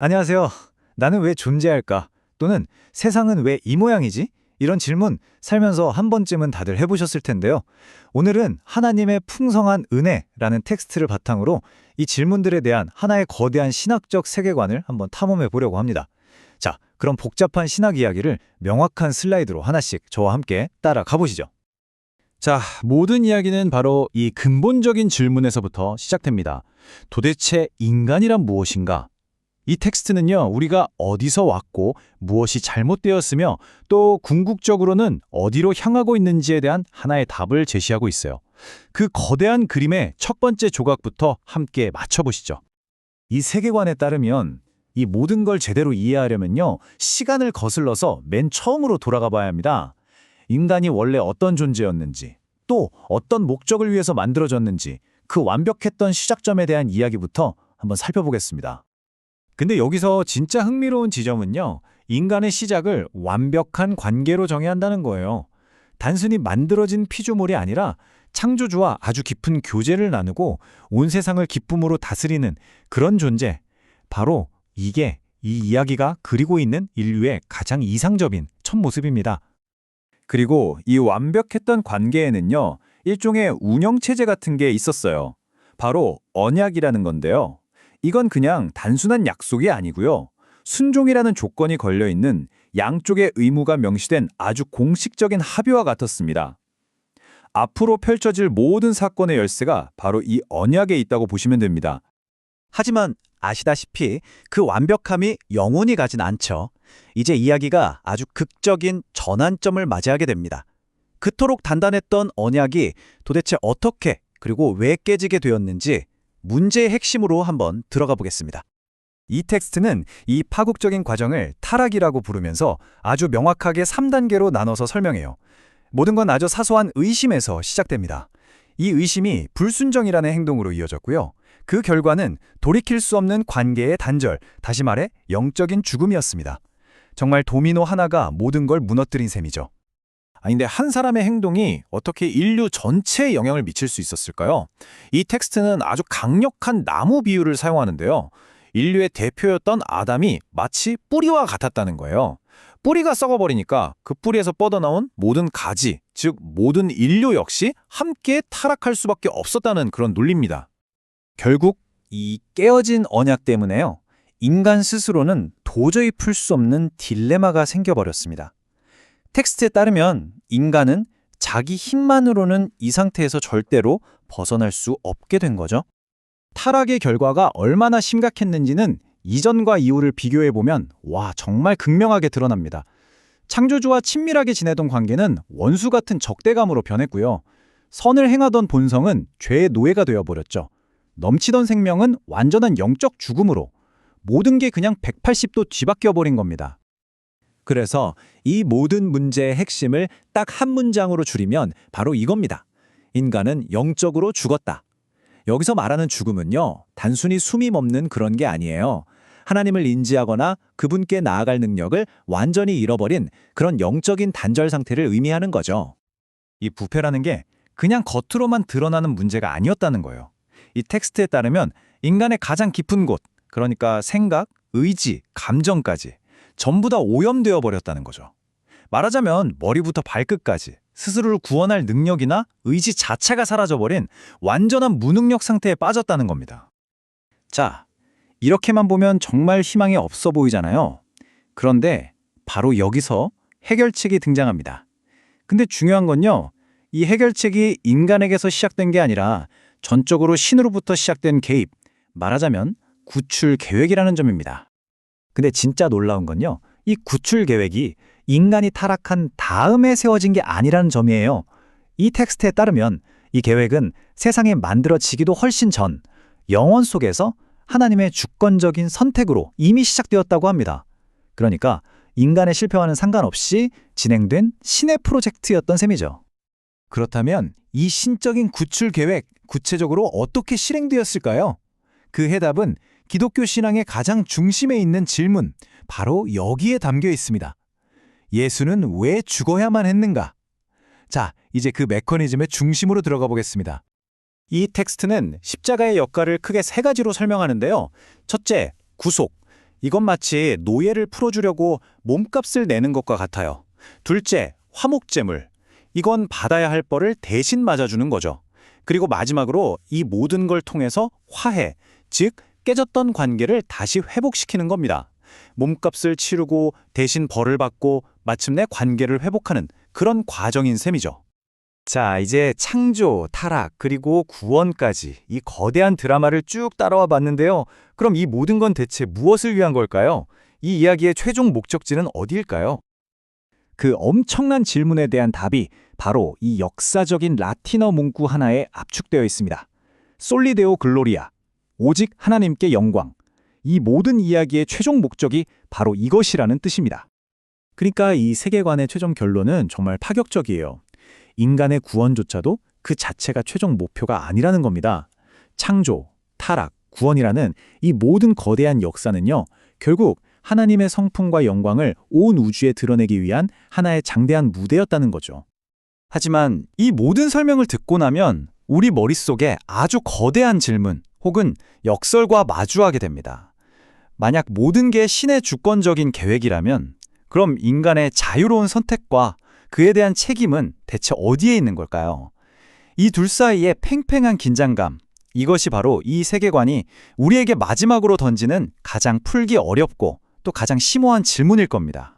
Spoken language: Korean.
안녕하세요. 나는 왜 존재할까? 또는 세상은 왜 이 모양이지? 이런 질문 살면서 한 번쯤은 다들 해보셨을 텐데요. 오늘은 하나님의 풍성한 은혜라는 텍스트를 바탕으로 이 질문들에 대한 하나의 거대한 신학적 세계관을 한번 탐험해 보려고 합니다. 자, 그럼 복잡한 신학 이야기를 명확한 슬라이드로 하나씩 저와 함께 따라가 보시죠. 자, 모든 이야기는 바로 이 근본적인 질문에서부터 시작됩니다. 도대체 인간이란 무엇인가? 이 텍스트는요, 우리가 어디서 왔고 무엇이 잘못되었으며 또 궁극적으로는 어디로 향하고 있는지에 대한 하나의 답을 제시하고 있어요. 그 거대한 그림의 첫 번째 조각부터 함께 맞춰보시죠. 이 세계관에 따르면 이 모든 걸 제대로 이해하려면요, 시간을 거슬러서 맨 처음으로 돌아가 봐야 합니다. 인간이 원래 어떤 존재였는지, 또 어떤 목적을 위해서 만들어졌는지, 그 완벽했던 시작점에 대한 이야기부터 한번 살펴보겠습니다. 근데 여기서 진짜 흥미로운 지점은요, 인간의 시작을 완벽한 관계로 정해야 한다는 거예요. 단순히 만들어진 피조물이 아니라 창조주와 아주 깊은 교제를 나누고 온 세상을 기쁨으로 다스리는 그런 존재. 바로 이게 이 이야기가 그리고 있는 인류의 가장 이상적인 첫 모습입니다. 그리고 이 완벽했던 관계에는요, 일종의 운영체제 같은 게 있었어요. 바로 언약이라는 건데요. 이건 그냥 단순한 약속이 아니고요. 순종이라는 조건이 걸려 있는 양쪽의 의무가 명시된 아주 공식적인 합의와 같았습니다. 앞으로 펼쳐질 모든 사건의 열쇠가 바로 이 언약에 있다고 보시면 됩니다. 하지만 아시다시피 그 완벽함이 영원히 가진 않죠. 이제 이야기가 아주 극적인 전환점을 맞이하게 됩니다. 그토록 단단했던 언약이 도대체 어떻게 그리고 왜 깨지게 되었는지 문제의 핵심으로 한번 들어가 보겠습니다. 이 텍스트는 이 파국적인 과정을 타락이라고 부르면서 아주 명확하게 3단계로 나눠서 설명해요. 모든 건 아주 사소한 의심에서 시작됩니다. 이 의심이 불순정이라는 행동으로 이어졌고요. 그 결과는 돌이킬 수 없는 관계의 단절, 다시 말해 영적인 죽음이었습니다. 정말 도미노 하나가 모든 걸 무너뜨린 셈이죠. 아니 근데 한 사람의 행동이 어떻게 인류 전체에 영향을 미칠 수 있었을까요? 이 텍스트는 아주 강력한 나무 비유를 사용하는데요. 인류의 대표였던 아담이 마치 뿌리와 같았다는 거예요. 뿌리가 썩어버리니까 그 뿌리에서 뻗어나온 모든 가지, 즉 모든 인류 역시 함께 타락할 수밖에 없었다는 그런 논리입니다. 결국 이 깨어진 언약 때문에요. 인간 스스로는 도저히 풀 수 없는 딜레마가 생겨버렸습니다. 텍스트에 따르면 인간은 자기 힘만으로는 이 상태에서 절대로 벗어날 수 없게 된 거죠. 타락의 결과가 얼마나 심각했는지는 이전과 이후를 비교해보면 와 정말 극명하게 드러납니다. 창조주와 친밀하게 지내던 관계는 원수 같은 적대감으로 변했고요. 선을 행하던 본성은 죄의 노예가 되어버렸죠. 넘치던 생명은 완전한 영적 죽음으로 모든 게 그냥 180도 뒤바뀌어 버린 겁니다. 그래서 이 모든 문제의 핵심을 딱 한 문장으로 줄이면 바로 이겁니다. 인간은 영적으로 죽었다. 여기서 말하는 죽음은요, 단순히 숨이 멈는 그런 게 아니에요. 하나님을 인지하거나 그분께 나아갈 능력을 완전히 잃어버린 그런 영적인 단절 상태를 의미하는 거죠. 이 부패라는 게 그냥 겉으로만 드러나는 문제가 아니었다는 거예요. 이 텍스트에 따르면 인간의 가장 깊은 곳, 그러니까 생각, 의지, 감정까지 전부 다 오염되어 버렸다는 거죠. 말하자면 머리부터 발끝까지 스스로를 구원할 능력이나 의지 자체가 사라져버린 완전한 무능력 상태에 빠졌다는 겁니다. 자, 이렇게만 보면 정말 희망이 없어 보이잖아요. 그런데 바로 여기서 해결책이 등장합니다. 근데 중요한 건요, 이 해결책이 인간에게서 시작된 게 아니라 전적으로 신으로부터 시작된 개입, 말하자면 구출 계획이라는 점입니다. 근데 진짜 놀라운 건요, 이 구출 계획이 인간이 타락한 다음에 세워진 게 아니라는 점이에요. 이 텍스트에 따르면 이 계획은 세상에 만들어지기도 훨씬 전 영원 속에서 하나님의 주권적인 선택으로 이미 시작되었다고 합니다. 그러니까 인간의 실패와는 상관없이 진행된 신의 프로젝트였던 셈이죠. 그렇다면 이 신적인 구출 계획 구체적으로 어떻게 실행되었을까요? 그 해답은 기독교 신앙의 가장 중심에 있는 질문, 바로 여기에 담겨 있습니다. 예수는 왜 죽어야만 했는가? 자, 이제 그 메커니즘의 중심으로 들어가 보겠습니다. 이 텍스트는 십자가의 역할을 크게 세 가지로 설명하는데요. 첫째, 구속. 이건 마치 노예를 풀어주려고 몸값을 내는 것과 같아요. 둘째, 화목제물. 이건 받아야 할 벌을 대신 맞아주는 거죠. 그리고 마지막으로 이 모든 걸 통해서 화해, 즉 깨졌던 관계를 다시 회복시키는 겁니다. 몸값을 치르고 대신 벌을 받고 마침내 관계를 회복하는 그런 과정인 셈이죠. 자, 이제 창조, 타락, 그리고 구원까지 이 거대한 드라마를 쭉 따라와 봤는데요. 그럼 이 모든 건 대체 무엇을 위한 걸까요? 이 이야기의 최종 목적지는 어디일까요? 그 엄청난 질문에 대한 답이 바로 이 역사적인 라틴어 문구 하나에 압축되어 있습니다. 솔리데오 글로리아, 오직 하나님께 영광. 이 모든 이야기의 최종 목적이 바로 이것이라는 뜻입니다. 그러니까 이 세계관의 최종 결론은 정말 파격적이에요. 인간의 구원조차도 그 자체가 최종 목표가 아니라는 겁니다. 창조, 타락, 구원이라는 이 모든 거대한 역사는요, 결국 하나님의 성품과 영광을 온 우주에 드러내기 위한 하나의 장대한 무대였다는 거죠. 하지만 이 모든 설명을 듣고 나면 우리 머릿속에 아주 거대한 질문 혹은 역설과 마주하게 됩니다. 만약 모든 게 신의 주권적인 계획이라면 그럼 인간의 자유로운 선택과 그에 대한 책임은 대체 어디에 있는 걸까요? 이 둘 사이의 팽팽한 긴장감, 이것이 바로 이 세계관이 우리에게 마지막으로 던지는 가장 풀기 어렵고 또 가장 심오한 질문일 겁니다.